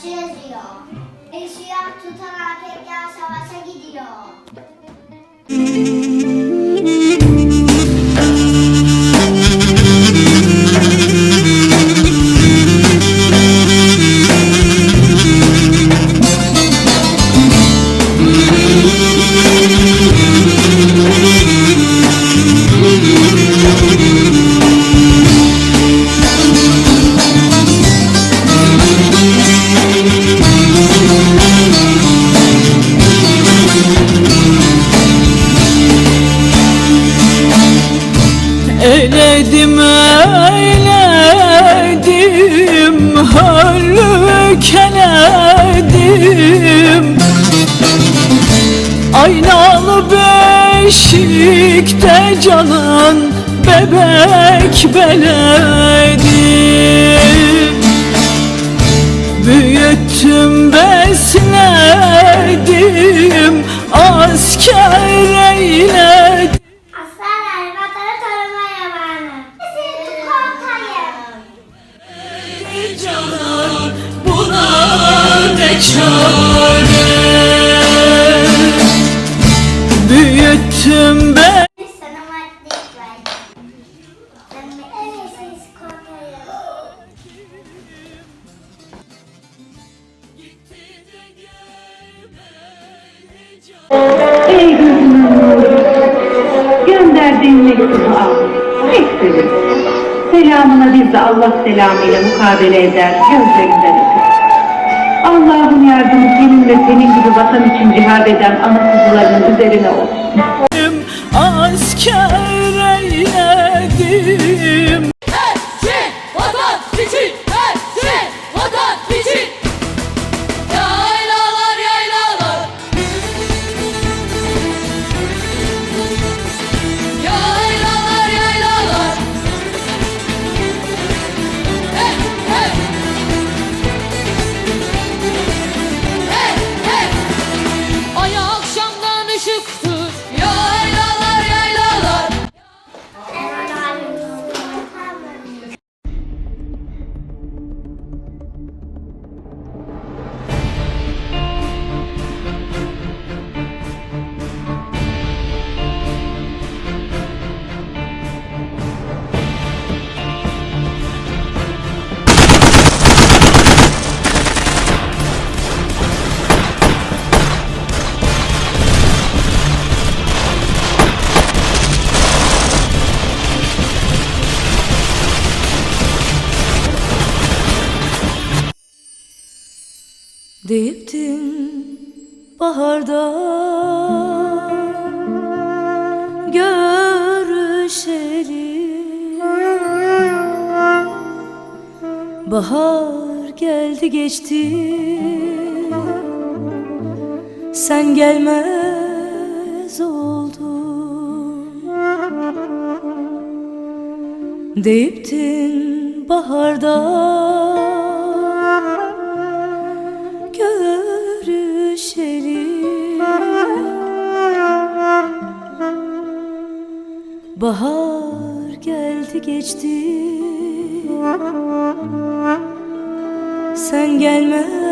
savaşı yazıyor. Işıyak tutan erkekler savaşa gidiyor. Beşikte canın bebek beledim Büyüttüm besledim asker eyledim Aslanlar vatanı koruma yamanı. Sizi korkayım. Canan buna ne Büyüttüm ben. Ey gözümün gönderdiğin mektubu al. Bekledim. Selamına biz de Allah selamıyla mukabele eder, gözlerinden öpür. Allah'ın yardımı senin ve senin gibi vatan için cihad eden ana kuzularının üzerine olsun. asker Deyiptin baharda görüşelim Bahar geldi geçti. Sen gelmez oldun. Deyiptin baharda görüşelim Bahar geldi geçti. Sen gelmez